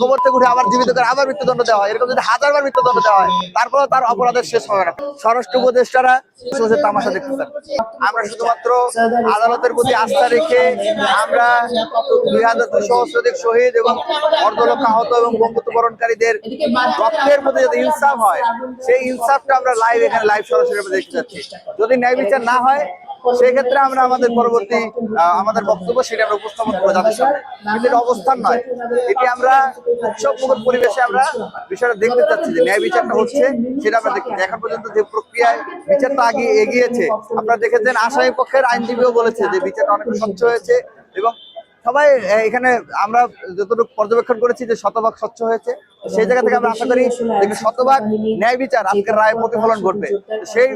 খবর থেকে উঠে আবার জীবিত করে আবার মৃত্যুদণ্ড দেওয়া হয়। এরকম যদি হাজারবার মৃত্যুদণ্ড দেওয়া হয় তারপরে তার অপরাধের শেষ হবে না। স্বরাষ্ট্র উপদেষ্টারা তামাশা দেখতেছেন। আমরা শুধুমাত্র আদালতের প্রতি আস্থা রেখে আমরা দুই হাজার দুশো শহীদ এবং অর্ধলক্ষ আহত এবং বঙ্গত্ববরণকারীদের রক্তের প্রতি যদি ইনসাফ হয়, সেই ইনসাফটা আমরা লাইভ এখানে লাইভ সরাসরি দেখতে যাচ্ছি। যদি ন্যায় বিচার না হয় সেই ক্ষেত্রে আমরা আমাদের পরবর্তী আমাদের বক্তব্য সেটা আমরা উপস্থাপন করব সামনে কিন্তু অবস্থান নয় এটি আমরা উৎসব পরিবেশে আমরা বিষয়টা দেখতে চাচ্ছি যে ন্যায় বিচারটা হচ্ছে, সেটা আমরা চাই। এখন পর্যন্ত যে প্রক্রিয়ায় বিচারটা আগে এগিয়েছে, আপনারা দেখেছেন আসামি পক্ষের আইনজীবীও বলেছে যে বিচারটা অনেক স্বচ্ছ হয়েছে এবং সবাই এখানে আমরা যতটুকু পর্যবেক্ষণ করেছি যে শতভাগ স্বচ্ছ হয়েছে, সেই জায়গা থেকে আমরা আশা করি শতভাগ ন্যায় বিচার, আজকের রায় প্রতিফলন ঘটবে। সেই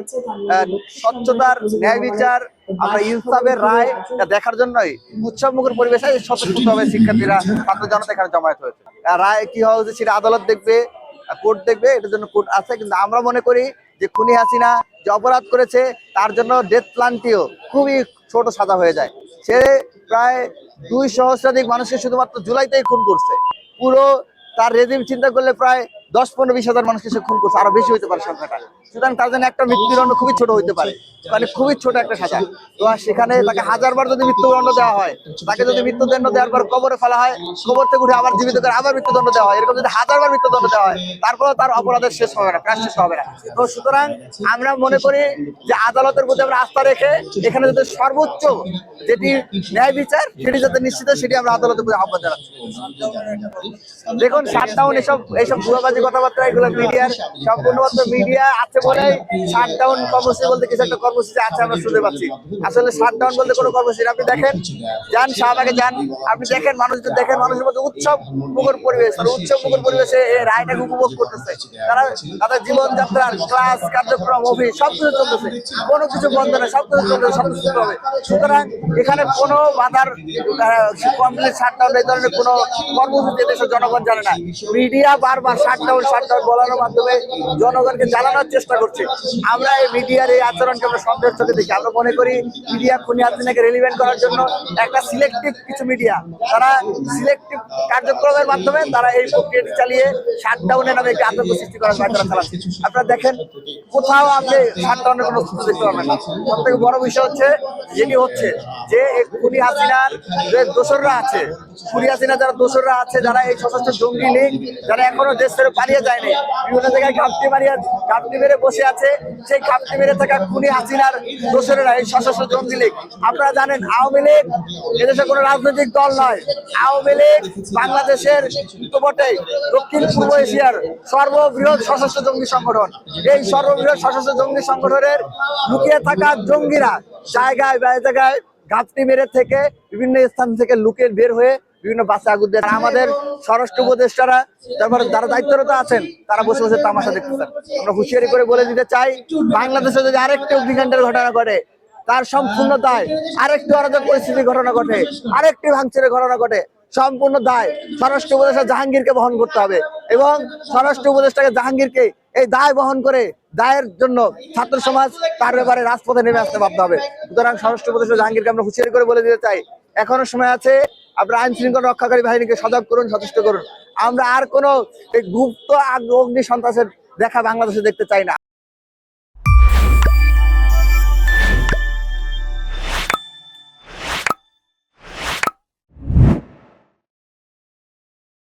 স্বচ্ছতার ন্যায় বিচার আমরা ইনসাফের রায় দেখার জন্যই উৎসব মুখের পরিবেশে স্বতঃস্ফূর্তভাবে শিক্ষার্থীরা, ছাত্র জনতা এখানে জমায়েত হয়েছে। রায় কি হওয়া উচিত সেটা আদালত দেখবে কোর্ট দেখবে, এটার জন্য কোর্ট আছে, কিন্তু আমরা মনে করি যে খুনি হাসিনা যে অপরাধ করেছে, তার জন্য ডেথ প্ল্যানটিও খুবই ছোট সাজা হয়ে যায়। সে প্রায় দুই সহস্রাধিক মানুষকে শুধুমাত্র জুলাইতেই খুন করছে। পুরো তার রেজিম চিন্তা করলে প্রায় দশ পনেরো বিশ হাজার মানুষকে সে খুন করছে, আরও বেশি হতে পারে সংখ্যাটা সুতরাং তার জন্য একটা মৃত্যুদণ্ড খুবই ছোট হতে পারে। মানে খুবই ছোট একটা সাজা তো সেখানে তাকে হাজারবার যদি মৃত্যুদণ্ড দেওয়া হয়, তাকে যদি মৃত্যুদণ্ড দেওয়ার পর কবরে ফেলা হয়, কবর থেকে উঠে আবার জীবিত করে আবার মৃত্যুদণ্ড দেওয়া হয়, এরকম যদি হাজারবার মৃত্যুদণ্ড দেওয়া হয়, তারপরেও তার অপরাধের শেষ হবে না প্রায় শেষ হবে না। তো সুতরাং আমরা মনে করি যে আদালতের প্রতি আমরা আস্থা রেখে এখানে যাতে সর্বোচ্চ যেটি ন্যায় বিচার, সেটি যাতে নিশ্চিত সেটি আমরা আদালতের প্রতি আহ্বান জানাচ্ছি। দেখুন শাটডাউন এসব এইসব ভুয়াবাজি কথাবার্তা, এগুলো মিডিয়ার সম্পূর্ণ মাত্র মিডিয়া আছে শাটডাউন কর্মসূচি বলতে কিছু একটা কর্মসূচি আছে আমরা শুনতে পাচ্ছি। আসলে শাটডাউন বলতে কোনো কর্মসূচি আপনি দেখেন, যান শাহবাগে যান। আপনি দেখেন দেখেন, মানুষের মধ্যে উৎসব মুখর পরিবেশ উৎসব মুখর পরিবেশে রায়টাকে উপভোগ করতেছে। তারা, তাদের জীবনযাত্রার ক্লাস কার্যক্রম অফিস সব কিছু চলতেছে। কোনো কিছু বন্ধ নেই সব কিছু চলতেছে হবে। সুতরাং এখানে কোনো বাধার কমপ্লিট শাটডাউন এই ধরনের কোনো কর্মসূচি দেশের জনগণ জানে না। মিডিয়া বারবার শাটডাউন শাটডাউন বলানোর মাধ্যমে জনগণকে জানানোর চেষ্টা করছে। আমরা এই মিডিয়ার এই আচরণকে আমরা সন্দেহের চোখে দেখি। আমরা মনে করি মিডিয়া খুনি হাসিনাকে রেলিভেন্ট করার জন্য একটা সিলেক্টিভ কিছু মিডিয়া তারা সিলেক্টিভ কার্যক্রমের মাধ্যমে তারা এই প্রক্রিয়াটি চালিয়ে শাটডাউনের নামে একটি আতঙ্ক সৃষ্টি করার পায়তারা চালাচ্ছে। আপনারা দেখেন, কোথাও আপনি শাটডাউনের কোনো সূত্র দেখতে পাবেন না। সব থেকে বড় বিষয় হচ্ছে, যেটি হচ্ছে যে খুনি হাসিনার যে দোসররা আছে, খুনি হাসিনা যারা দোসররা আছে, যারা এই সশস্ত্র জঙ্গি লীগ, যারা এখনও দেশ ছেড়ে পালিয়ে যায়নি। বিভিন্ন জায়গায় ঘাপটি মারিয়া, ঘাপটি মেরে বসে আছে। সেই ঘাপটি মেরে থাকা খুনি হাসিনার দোসরেরা এই সশস্ত্র জঙ্গি লীগ। আপনারা জানেন, আওয়ামী লীগ এদেশে কোনো রাজনৈতিক দল নয়। আওয়ামী লীগ বাংলাদেশের তো বটেই দক্ষিণ পূর্ব এশিয়ার সর্ববৃহৎ সশস্ত্র জঙ্গি সংগঠন। এই সর্ববৃহৎ সশস্ত্র জঙ্গি সংগঠনের লুকিয়ে থাকা জঙ্গিরা জায়গায় জায়গায় ঘাপটি মেরে থেকে বিভিন্ন স্থান থেকে লুকিয়ে বের হয়ে বিভিন্ন বাসে আগুন দেয় আমাদের স্বরাষ্ট্র উপদেষ্টারা, তারপরে যারা দায়িত্বরত আছেন, তারা বসে বসে তামাশা দেখতেছেন। আমরা হুঁশিয়ারি করে বলে দিতে চাই, বাংলাদেশে যদি আরেকটি অগ্নিকাণ্ডের ঘটনা ঘটে, তার সম্পূর্ণ দায় আরেকটি অরাজক পরিস্থিতি ঘটনা ঘটে, আরেকটি ভাঙচুরের ঘটনা ঘটে সম্পূর্ণ দায় স্বরাষ্ট্র উপদেষ্টা জাহাঙ্গীরকে বহন করতে হবে এবং স্বরাষ্ট্র উপদেষ্টাকে জাহাঙ্গীরকে এই দায় বহন করে দায়ের জন্য ছাত্র সমাজ তার ব্যাপারে রাজপথে নেমে আসতে বাধ্য হবে। সুতরাং স্বরাষ্ট্র উপদেষ্টা জাহাঙ্গীরকে আমরা হুঁশিয়ারি করে বলে দিতে চাই। এখনও সময় আছে আপনারা আইন শৃঙ্খলা রক্ষাকারী বাহিনীকে সজাগ করুন, সচেষ্ট করুন। আমরা আর কোনো গুপ্ত অগ্নি সন্ত্রাসের দেখা বাংলাদেশে দেখতে চাই না।